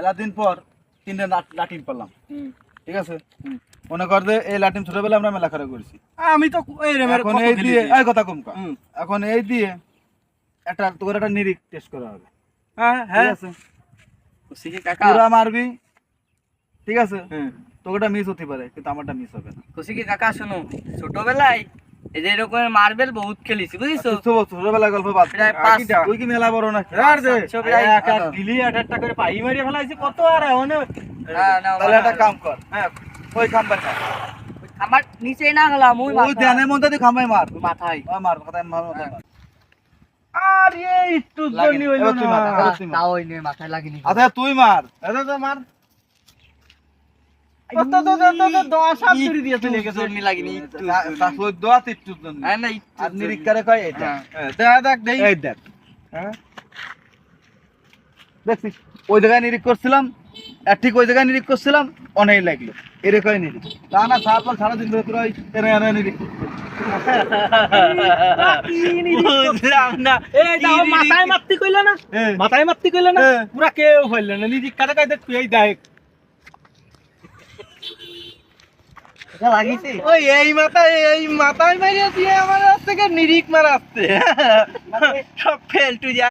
মেলা দিন পর তিনটে লাট- লাটিম পেলাম ঠিক আছে? মনে কর যে এই লাটিম ছোটবেলা আমরা মেলা খেলা করেছি আমি তো এই রে মেরে এখন এই দিয়ে এই কথা কম। এখন এই দিয়ে একটা তোর একটা নিরিক টেস্ট করা হবে। হ্যাঁ ঠিক হ্যাঁ পুরা মারবি। ঠিক আছে। তোকেটা মিস হতে পারে কিন্তু আমারটা মিস হবে না। খুশিকে কাকা শোনো ছোটবেলায় এই যে এরকম মার্বেল বহুত খেলেছি বুঝিছো? ছোটবেলা গল্প বাদ দে। প্রায় আর পাঁচ- কিটা? তুই কি মেলা বড় না? আর দে। সাতশো প্রায় এক এক দিলি এক একটা করে পাই মারিয়ে ফেলাইছি কত আর এখন তাহলে একটা কাম কর। হ্যাঁ ওই খাম্বার আমার নিচে না গেলাম ওই ওই ধ্যানের মধ্যে তুই খাম্বাই মার। মাথায়। মার মাথায় মার মাথায় মার। একটু লাগেনি। জনি হইল এবার তুই না। মার, এবার তুই মার। তাও ওই মাথায় লাগেনি। আচ্ছা তুই মার। এটা তো মার। দেখছিস ওই জায়গায় নিরীক্ষ করছিলাম আর ঠিক ওই জায়গায় করছিলাম অনেক লাগল এরকম তা না তারপর সারাদিন ধরে তোরা ওই মাথায় মারতে কইলে না হ্যাঁ। মাথায় মারতে কইলে না হ্যাঁ। পুরা কেউ হইল না নিজে কাটা তুই দেখ ওই এই মাথায় এই মাথায় মারিয়ে দিয়ে আমার থেকে নিরিক মারা আসছে। সব ফেল টু যা